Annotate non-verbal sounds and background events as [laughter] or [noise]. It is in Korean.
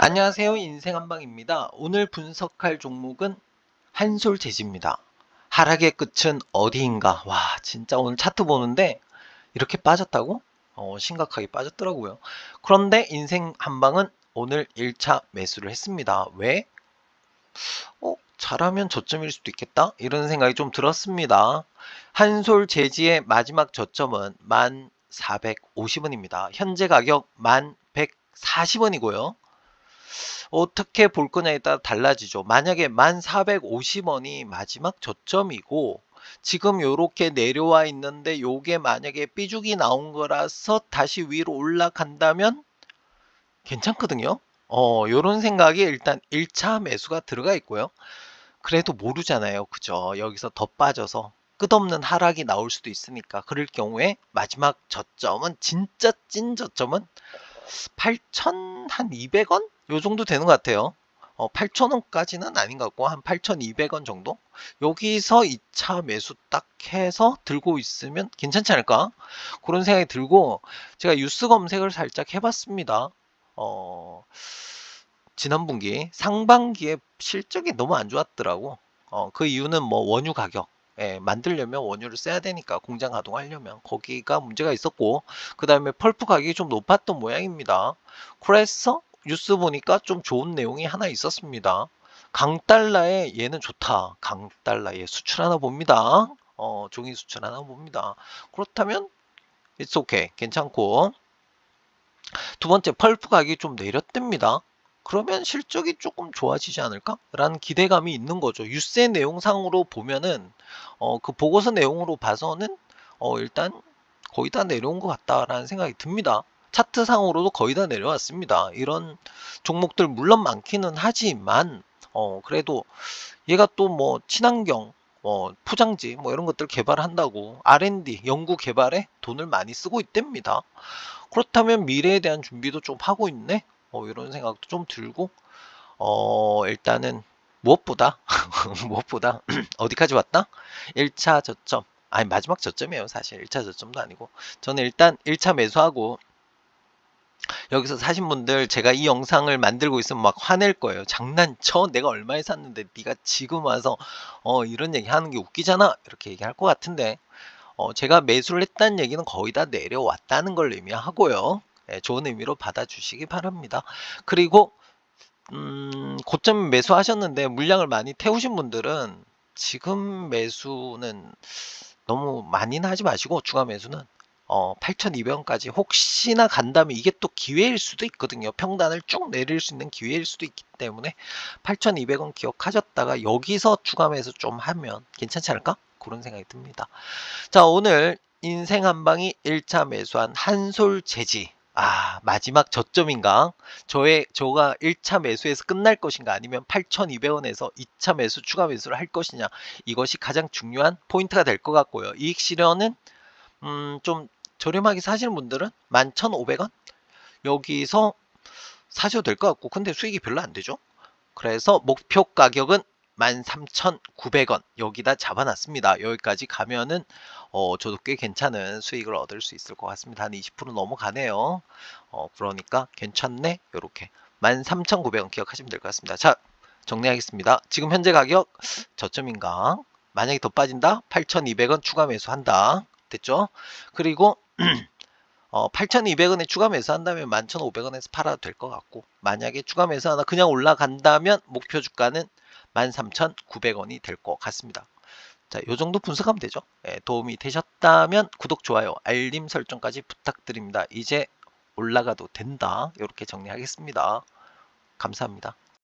안녕하세요. 인생 한방입니다. 오늘 분석할 종목은 한솔재지입니다. 하락의 끝은 어디인가? 와, 진짜 오늘 차트 보는데 이렇게 빠졌다고? 어, 심각하게 빠졌더라고요. 그런데 인생 한방은 오늘 1차 매수를 했습니다. 왜? 어, 잘하면 저점일 수도 있겠다? 이런 생각이 좀 들었습니다. 한솔재지의 마지막 저점은 1,450원입니다. 현재 가격 1,140원이고요. 어떻게 볼 거냐에 따라 달라지죠. 만약에 1450원이 마지막 저점이고 지금 요렇게 내려와 있는데 요게 만약에 삐죽이 나온 거라서 다시 위로 올라간다면 괜찮거든요. 어, 요런 생각이 일단 1차 매수가 들어가 있고요. 그래도 모르잖아요. 그죠? 여기서 더 빠져서 끝없는 하락이 나올 수도 있으니까 그럴 경우에 마지막 저점은 진짜 찐 저점은 8,200원? 요 정도 되는 것 같아요. 어, 8,000원까지는 아닌 것 같고 한 8,200원 정도? 여기서 2차 매수 딱 해서 들고 있으면 괜찮지 않을까? 그런 생각이 들고 제가 뉴스 검색을 살짝 해봤습니다. 어, 지난 분기 상반기에 실적이 너무 안 좋았더라고. 어, 그 이유는 뭐 원유 가격. 예, 만들려면 원유를 써야 되니까 공장 가동하려면 거기가 문제가 있었고 그 다음에 펄프 가격이 좀 높았던 모양입니다. 그래서 뉴스 보니까 좀 좋은 내용이 하나 있었습니다. 강달러에 얘는 좋다. 강달러에 수출 하나 봅니다. 어, 종이 수출 하나 봅니다. 그렇다면 it's okay. 괜찮고 두 번째 펄프 가격이 좀 내렸답니다. 그러면 실적이 조금 좋아지지 않을까? 라는 기대감이 있는 거죠. 유세 내용상으로 보면은 어, 그 보고서 내용으로 봐서는 어, 일단 거의 다 내려온 것 같다라는 생각이 듭니다. 차트상으로도 거의 다 내려왔습니다. 이런 종목들 물론 많기는 하지만 어, 그래도 얘가 또 뭐 친환경 뭐 포장지 뭐 이런 것들 개발한다고 R&D 연구 개발에 돈을 많이 쓰고 있답니다. 그렇다면 미래에 대한 준비도 좀 하고 있네. 뭐 이런 생각도 좀 들고 어 일단은 무엇보다 [laughs] 무엇보다 [clears throat] 어디까지 왔다? 1차 저점 아니 마지막 저점이에요 사실 1차 저점도 아니고 저는 일단 1차 매수하고 여기서 사신 분들 제가 이 영상을 만들고 있으면 막 화낼 거예요. 장난쳐? 내가 얼마에 샀는데 네가 지금 와서 어 이런 얘기 하는 게 웃기잖아? 이렇게 얘기할 것 같은데 어 제가 매수를 했다는 얘기는 거의 다 내려왔다는 걸 의미하고요. 예, 좋은 의미로 받아주시기 바랍니다. 그리고 음, 고점 매수하셨는데 물량을 많이 태우신 분들은 지금 매수는 너무 많이는 하지 마시고 추가 매수는 어, 8,200원까지 혹시나 간다면 이게 또 기회일 수도 있거든요. 평단을 쭉 내릴 수 있는 기회일 수도 있기 때문에 8,200원 기억하셨다가 여기서 추가 매수 좀 하면 괜찮지 않을까? 그런 생각이 듭니다. 자, 오늘 인생 한방이 1차 매수한 한솔 재지 아, 마지막 저점인가? 저의, 저가 1차 매수에서 끝날 것인가? 아니면 8,200원에서 2차 매수, 추가 매수를 할 것이냐? 이것이 가장 중요한 포인트가 될 것 같고요. 이익 실현은, 음, 좀 저렴하게 사시는 분들은 11,500원? 여기서 사셔도 될 것 같고, 근데 수익이 별로 안 되죠? 그래서 목표 가격은 13,900원 여기다 잡아놨습니다. 여기까지 가면은 어, 저도 꽤 괜찮은 수익을 얻을 수 있을 것 같습니다. 한 20% 넘어가네요. 어, 그러니까 괜찮네. 요렇게 13,900원 기억하시면 될 것 같습니다. 자, 정리하겠습니다. 지금 현재 가격 저점인가? 만약에 더 빠진다? 8,200원 추가 매수한다. 됐죠? 그리고 [clears throat] 어, 8,200원에 추가 매수한다면 11,500원에서 팔아도 될 것 같고 만약에 추가 매수하나 그냥 올라간다면 목표 주가는 13,900원이 될 것 같습니다. 자, 요 정도 분석하면 되죠. 예, 도움이 되셨다면 구독, 좋아요, 알림 설정까지 부탁드립니다. 이제 올라가도 된다. 이렇게 정리하겠습니다. 감사합니다.